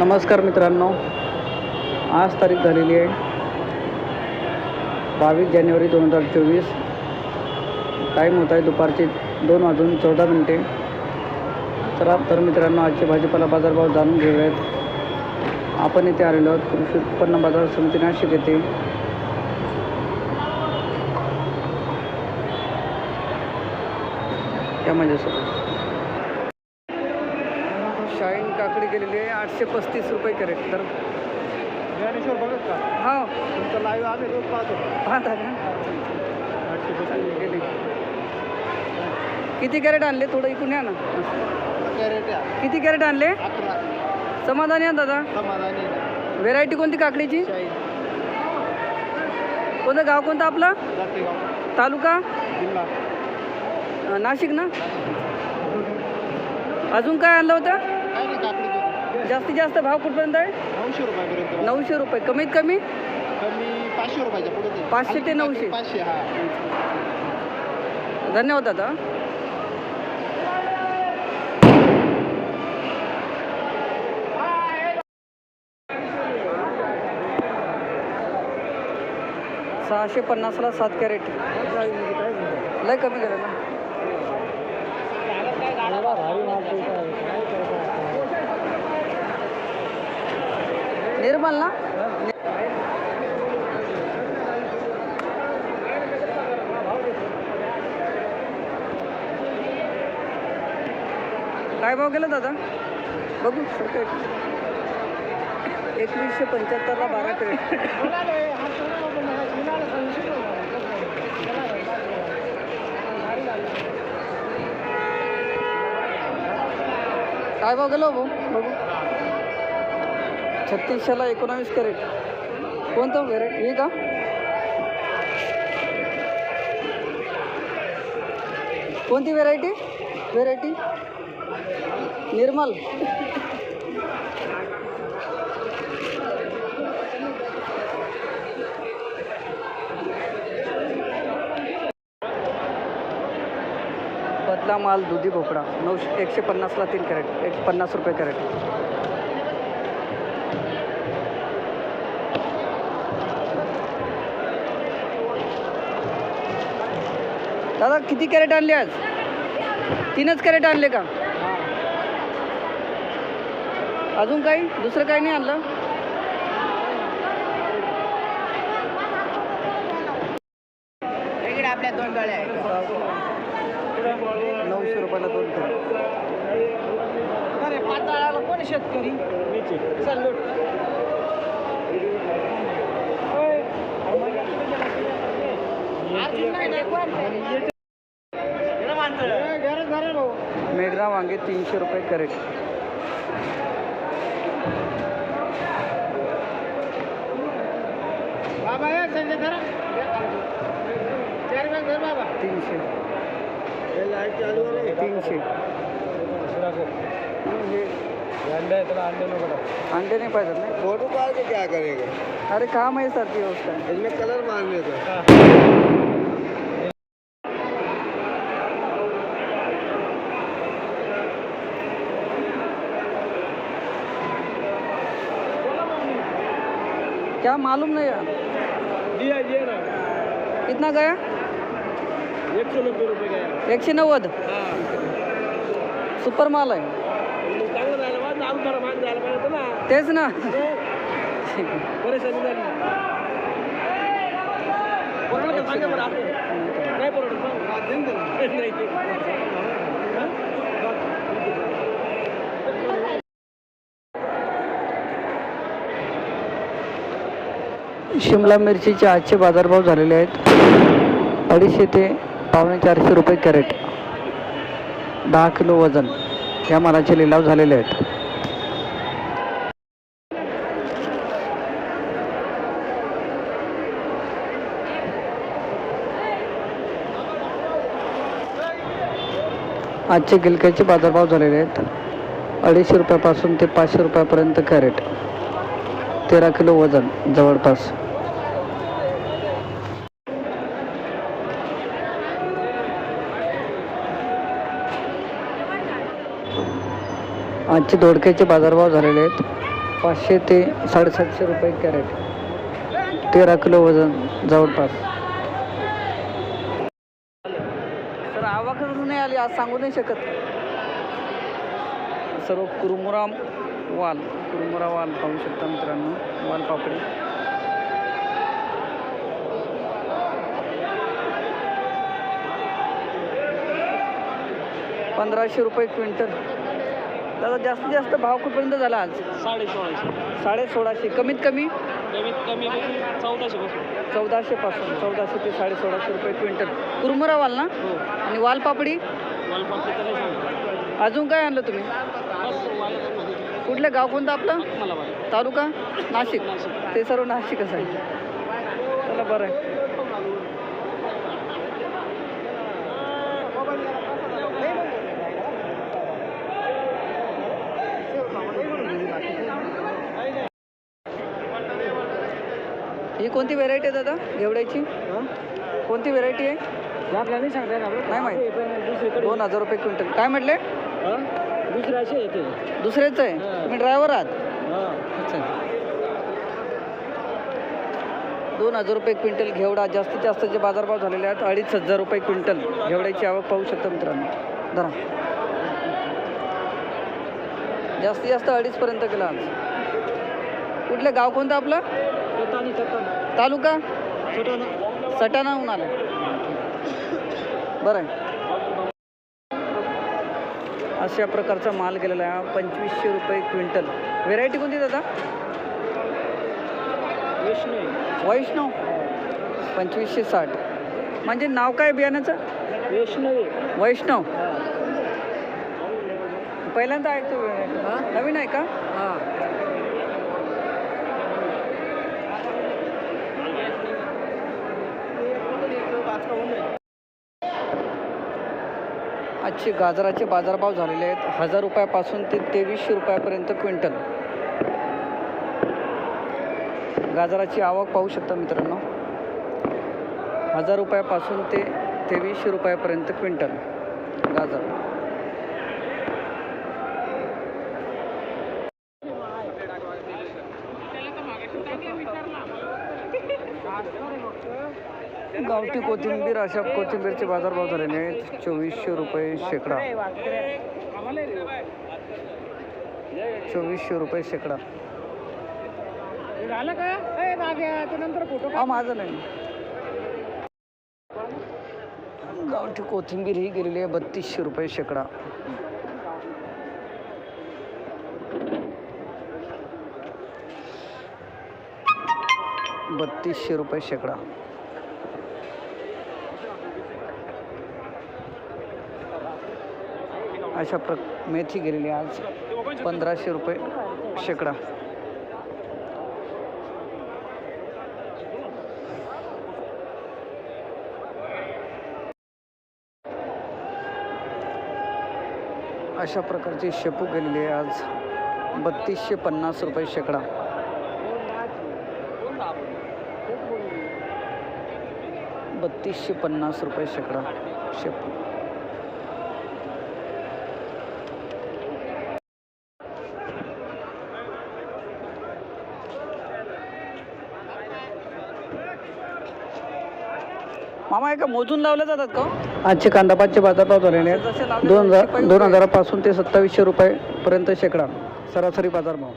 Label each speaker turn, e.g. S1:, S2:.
S1: नमस्कार मित्रांनो. आज तारीख झालेली आहे बावीस जानेवारी दोन हजार चोवीस. टाईम होत आहे दुपारचे दोन वाजून चौदा मिनिटे. चला तर मित्रांनो आजचे भाजीपाला बाजारभाव जाणून घेऊयात. आपण इथे आलेलो आहोत कृषी उत्पन्न बाजार समिती नाशिक येथे. या माझ्यासोबत. गेलेली आहे आठशे पस्तीस रुपये कॅरेट. तर
S2: ज्ञानेश्वर बघत का?
S1: हा.
S2: तुमचं लाईव्ह आम्ही रोज पाहतो.
S1: पाहता का?
S2: आठशे पस्तीस
S1: गेली. किती कॅरेट आणले? थोडं इकडून या ना.
S2: कॅरेट
S1: किती कॅरेट आणले?
S2: अकरा.
S1: समाधानी आहे दादा?
S2: समाधानी.
S1: व्हेरायटी कोणती काकडीची?
S2: शाही.
S1: कोणतं गाव कोणतं आपलं?
S2: जातेगाव
S1: तालुका?
S2: जिल्हा.
S1: अं, नाशिक ना? अजून काय आणलं होतं
S2: काय नाही काकडी देतो
S1: जास्तीत जास्त भाव कुठपर्यंत आहे?
S2: नऊशे रुपयापर्यंत.
S1: नऊशे रुपये. कमीत कमी?
S2: कमी पाचशे रुपयाच्या पुढे.
S1: पाचशे ते नऊशे.
S2: पाचशे हा.
S1: धन्यवाद दादा. सहाशे पन्नासला सात कॅरेट. लय कमी केलं ना. निर्मल ना काय भाव गेला दादा? बघू सरकार एकवीसशे पंच्याहत्तरला बारा क्रेट. काय भाव गेलो हो भाऊ? बघू. छत्तीसशेला एकोणावीस कॅरेट. कोणतं व्हेरायटी हे का? कोणती व्हेरायटी व्हेरायटी निर्मल. बदला माल दुधी भोपळा. नऊशे एकशे पन्नासला तीन कॅरेट एक पन्नास रुपये कॅरेट. दादा किती कॅरेट आणले आज? तीनच कॅरेट आणले का? अजून काही? दुसरं काही नाही आणलं?
S2: इकडे आपल्या दोन गळ्या आहेत
S1: नऊशे रुपयाला दोन कॅरेट.
S2: अरे पाताळाला कोण शेतकरी? चल
S1: मेघना वांगे तीनशे रुपये कॅरेट.
S2: हे
S1: तीनशे.
S2: हे
S1: तीनशे.
S2: अंडे
S1: नाही पाहिजेत ना?
S2: फोटो काढ के क्या करेगा?
S1: अरे काम आहे सर ती व्यवस्था
S2: इसमें कलर मारने का
S1: क्या मालूम नहीं यार
S2: दिया ये ना।
S1: कितना गया?
S2: एक सौ नब्बे रुपये का
S1: एकशे नव्वद
S2: हां।
S1: सुपर माल आहे
S2: चांगलं बा झाला पाहिजे होतं ना।
S1: तेच ना।
S2: परेशानी झाली परवडलं का सांगा बरं असं नाही परवडत. नाही ते.
S1: शिमला मिरचीचे आजचे बाजारभाव झालेले आहेत. अडीचशे ते पावणे चारशे रुपये कॅरेट. दहा किलो वजन. या मालाचे लिलाव झालेले आहेत. आजचे गिलक्याचे बाजारभाव झालेले आहेत. अडीचशे रुपयापासून ते पाचशे रुपयापर्यंत कॅरेट. तेरा किलो वजन जवळपास. आजचे दोडक्याचे बाजारभाव झालेले आहेत. पाचशे ते साडेसातशे रुपये कॅरेट. तेरा किलो वजन जवळपास. सर आवकच नाही आली आज सांगू नाही शकत. सर्व कुरमुरा वाल कुरमुरा वाल पाहू शकता मित्रांनो वाल पापडी. पंधराशे रुपये क्विंटल. दादा जास्तीत जास्त भाव कुठपर्यंत झाला आज?
S2: साडे सोळाशे
S1: साडे सोळाशे कमीत कमी?
S2: कमीत कमी चौदाशे पासून.
S1: चौदाशे पासून. चौदाशे ते साडे सोळाशे रुपये क्विंटल. कुरमुरा वाल ना?
S2: हो.
S1: आणि वाल पापडी?
S2: वालपापडी सांगतो
S1: अजून काय आणलं तुम्ही?
S2: बस वाल
S1: कुठलं गाव कोणतं आपलं?
S2: मला वाल
S1: तालुका? नाशिक.
S2: नाशिक.
S1: ते सर्व नाशिकच आहे. चला बरं आहे. ही कोणती व्हेरायटी आहे दादा? घेवड्याची? कोणती व्हेरायटी आहे?
S2: आपल्याला नाही सांगता येणार
S1: नाही माहीत.
S2: दुसरीकडे
S1: दोन हजार रुपये क्विंटल. काय म्हटले?
S2: येते.
S1: दुसरेच आहे?
S2: हा.
S1: तुम्ही ड्रायव्हर आहात?
S2: हां.
S1: अच्छा. दोन हजार रुपये क्विंटल घेवडा जास्तीत जास्त जे बाजारभाव झालेले आहेत अडीच हजार रुपये क्विंटल घेवड्याची आवक पाहू शकता मित्रांनो. धरा. जास्तीत जास्त अडीचपर्यंत गेला आज. कुठलं गाव कोणतं आपलं? तालुका? सटाणाहून आलं. बरं. आहे अशा प्रकारचा माल गेलेला आहे. पंचवीसशे रुपये क्विंटल. व्हेरायटी कोणती दादा?
S2: वैष्णवी.
S1: वैष्णव? पंचवीसशे साठ. म्हणजे नाव काय बियाण्याचं?
S2: वैष्णवी
S1: वैष्णव. पहिल्यांदा ऐकतो नवीन आहे का?
S2: हां.
S1: आजचे गाजराचे बाजारभाव झालेले आहेत. हजार रुपयापासून ते तेवीसशे रुपयापर्यंत क्विंटल. गाजराची आवक पाहू शकता मित्रांनो. हजार रुपयापासून ते तेवीसशे रुपयापर्यंत क्विंटल गाजर. गावठी कोथिंबीर अशा कोथिंबीरचे बाजारभाव झालेले आहेत चोवीसशे रुपये शेकडा. चोवीसशे रुपये शेकडा.
S2: झालं का? नंतर फोटो
S1: हा माझं नाही. गावठी कोथिंबीर ही गेलेली आहे बत्तीसशे रुपये शेकडा. बत्तीसशे रुपये शेकडा. अशा प्र मेथी गेलेली आहे आज. पंधराशे रुपये शेकडा. अशा प्रकारची शेपू गेलेली आहे आज. बत्तीसशे पन्नास रुपये शेकडा. बत्तीसशे पन्नास रुपये शेकडा शेपू. मामा एका मोजून लावल्या जातात का आजचे कांदापातचे बाजारभाव झालेले आहेत. दोन हजार दोन हजारापासून ते सत्तावीसशे रुपयेपर्यंत शेकडा सरासरी बाजारभाव.